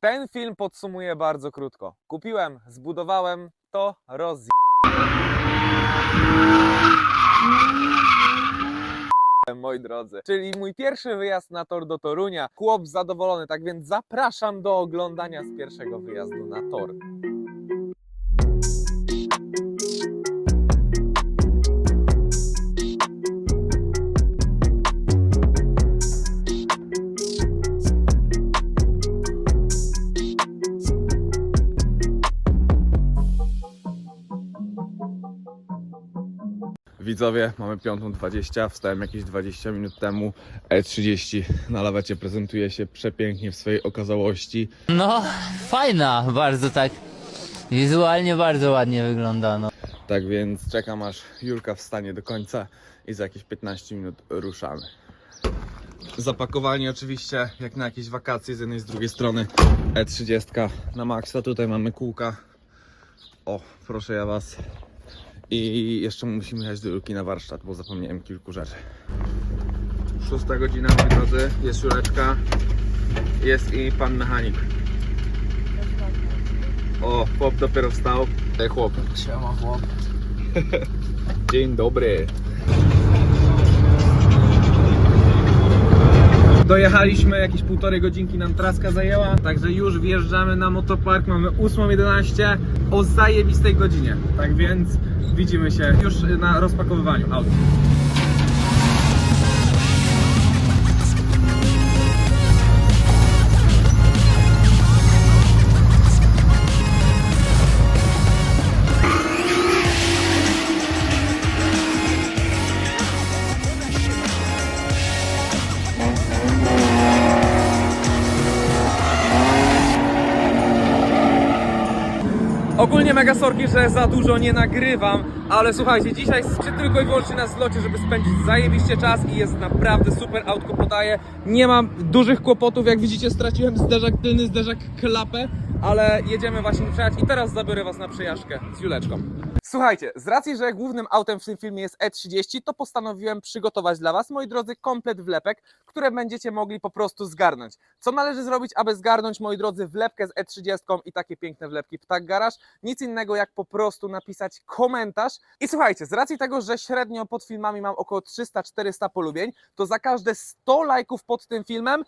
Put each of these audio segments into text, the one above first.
Ten film podsumuję bardzo krótko. Kupiłem, zbudowałem, to roz... moi drodzy. Czyli mój pierwszy wyjazd na tor do Torunia. Chłop zadowolony, tak więc zapraszam do oglądania z pierwszego wyjazdu na tor. Widzowie, mamy 5.20, wstałem jakieś 20 minut temu. E30 na lawecie prezentuje się przepięknie w swojej okazałości. No, fajna, bardzo tak. Wizualnie bardzo ładnie wygląda, no. Tak więc czekam aż Julka wstanie do końca i za jakieś 15 minut ruszamy. Zapakowanie oczywiście jak na jakieś wakacje z jednej z drugiej strony E30 na maksa. Tutaj mamy kółka. O, proszę ja was. I jeszcze musimy jechać do Julki na warsztat, bo zapomniałem kilku rzeczy. Szósta godzina, moi drodzy. Jest Juleczka. Jest i pan mechanik. O, chłop dopiero wstał. Ej, chłop. Siema chłop. Dzień dobry. Dojechaliśmy, jakieś półtorej godzinki nam traska zajęła, także już wjeżdżamy na motopark, mamy 8.11 o zajebistej godzinie. Tak więc widzimy się już na rozpakowywaniu auta. Ogólnie mega sorki, że za dużo nie nagrywam, ale słuchajcie, dzisiaj się tylko i wyłącznie na zlocie, żeby spędzić zajebiście czas i jest naprawdę super, autko podaje. Nie mam dużych kłopotów, jak widzicie straciłem zderzak tylny, zderzak klapę, ale jedziemy właśnie przejechać i teraz zabiorę was na przejażdżkę z Juleczką. Słuchajcie, z racji, że głównym autem w tym filmie jest E30, to postanowiłem przygotować dla Was, moi drodzy, komplet wlepek, które będziecie mogli po prostu zgarnąć. Co należy zrobić, aby zgarnąć, moi drodzy, wlepkę z E30 i takie piękne wlepki Ptak Garaż? Nic innego jak po prostu napisać komentarz. I słuchajcie, z racji tego, że średnio pod filmami mam około 300-400 polubień, to za każde 100 lajków pod tym filmem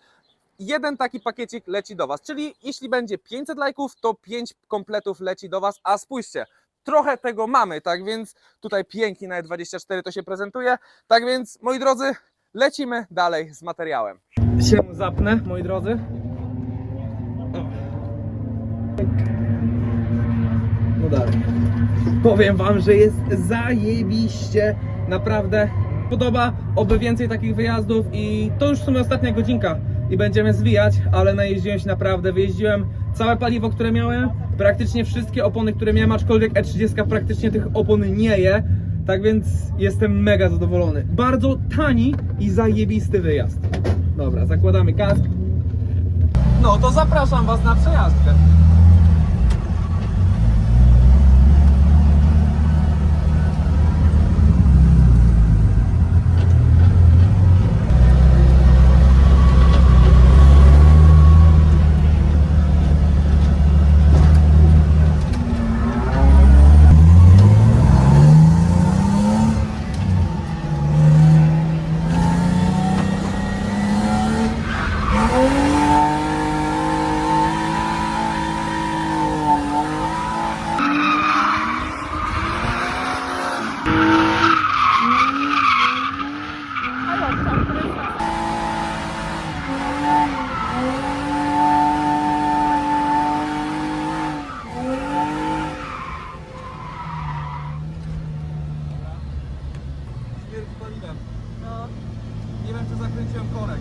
jeden taki pakiecik leci do Was. Czyli jeśli będzie 500 lajków, to 5 kompletów leci do Was. A spójrzcie, trochę tego mamy, tak więc tutaj pięknie na 24 to się prezentuje. Tak więc, moi drodzy, lecimy dalej z materiałem. Się zapnę, moi drodzy. No dalej. Powiem Wam, że jest zajebiście, naprawdę podoba, oby więcej takich wyjazdów i to już w sumie ostatnia godzinka i będziemy zwijać, ale najeździłem się naprawdę, wyjeździłem całe paliwo, które miałem, praktycznie wszystkie opony, które miałem, aczkolwiek E30 praktycznie tych opon nie je, tak więc jestem mega zadowolony. Bardzo tani i zajebisty wyjazd. Dobra, zakładamy kask. No to zapraszam Was na przejażdżkę. śmierć paliwem. No. Nie wiem, czy zakręciłem korek.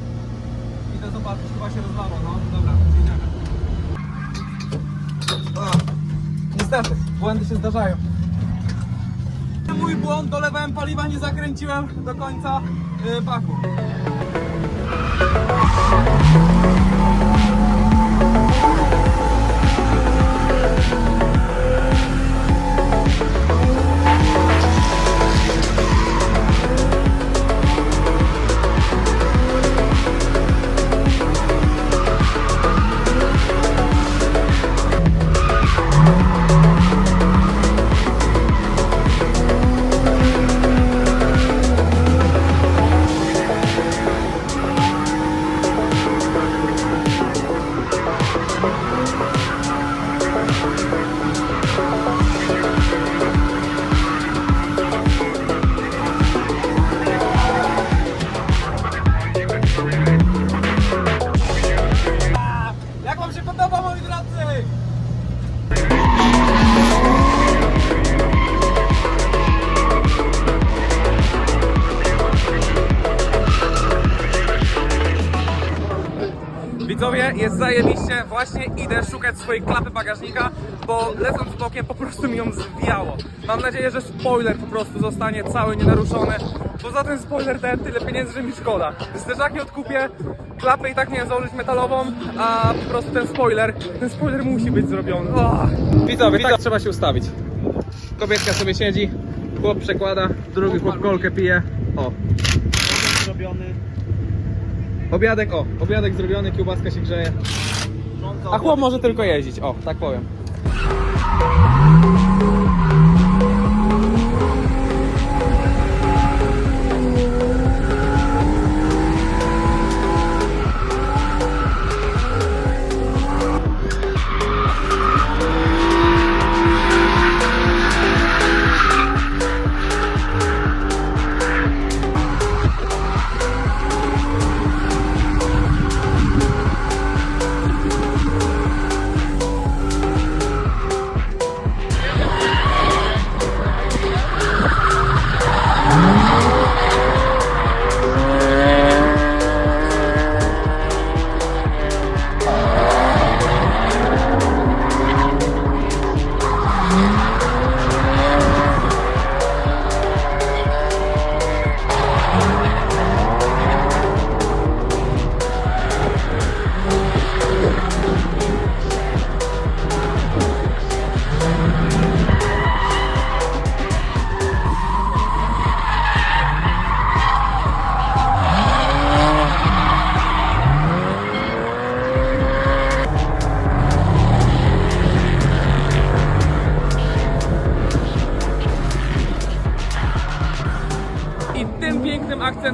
Idę zobaczyć, chyba się rozlało, no. Dobra, jedziemy. O, niestety, błędy się zdarzają. Mój błąd, dolewałem paliwa, nie zakręciłem do końca yy, baku. Zajebiście, właśnie idę szukać swojej klapy bagażnika, bo lecąc bokiem po prostu mi ją zwijało. Mam nadzieję, że spoiler po prostu zostanie cały nienaruszony. Poza tym spoiler dałem tyle pieniędzy, że mi szkoda. Zderzaki odkupię, klapę i tak miałem założyć metalową, a po prostu ten spoiler, ten spoiler musi być zrobiony. Oh. Widzowie, tak trzeba się ustawić. Kobietka sobie siedzi, chłop przekłada, drugi chłop kolkę pije. O, zrobiony. Obiadek, o, obiadek zrobiony, kiełbaska się grzeje. A chłop może tylko jeździć, o, tak powiem.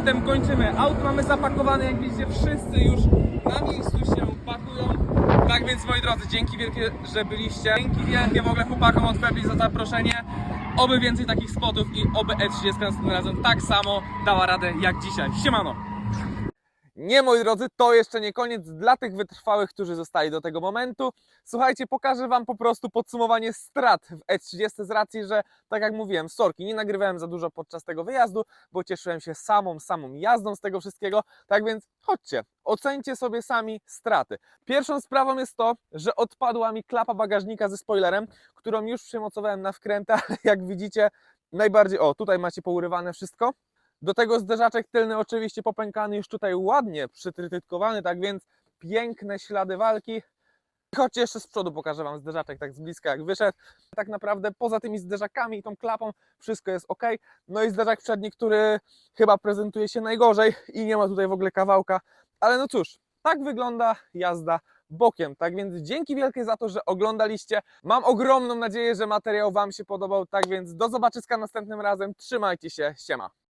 Akcentem kończymy. Auto mamy zapakowane, jak widzicie, wszyscy już na miejscu się pakują. Tak więc moi drodzy, dzięki wielkie, że byliście. Dzięki wielkie w ogóle chłopakom od Febli za zaproszenie. Oby więcej takich spotów i oby E30 następnym razem tak samo dała radę jak dzisiaj. Siemano! Nie, moi drodzy, to jeszcze nie koniec dla tych wytrwałych, którzy zostali do tego momentu. Słuchajcie, pokażę Wam po prostu podsumowanie strat w E30 z racji, że tak jak mówiłem, sorki, nie nagrywałem za dużo podczas tego wyjazdu, bo cieszyłem się samą, samą jazdą z tego wszystkiego. Tak więc chodźcie, ocencie sobie sami straty. Pierwszą sprawą jest to, że odpadła mi klapa bagażnika ze spoilerem, którą już przymocowałem na wkrętę, jak widzicie, najbardziej, o tutaj macie pourywane wszystko. Do tego zderzaczek tylny oczywiście popękany, już tutaj ładnie przytrytytkowany, tak więc piękne ślady walki. Chodźcie jeszcze z przodu pokażę Wam zderzaczek tak z bliska jak wyszedł. Tak naprawdę poza tymi zderzakami i tą klapą wszystko jest ok. No i zderzak przedni, który chyba prezentuje się najgorzej i nie ma tutaj w ogóle kawałka. Ale no cóż, tak wygląda jazda bokiem. Tak więc dzięki wielkie za to, że oglądaliście. Mam ogromną nadzieję, że materiał Wam się podobał. Tak więc do zobaczyska następnym razem. Trzymajcie się. Siema.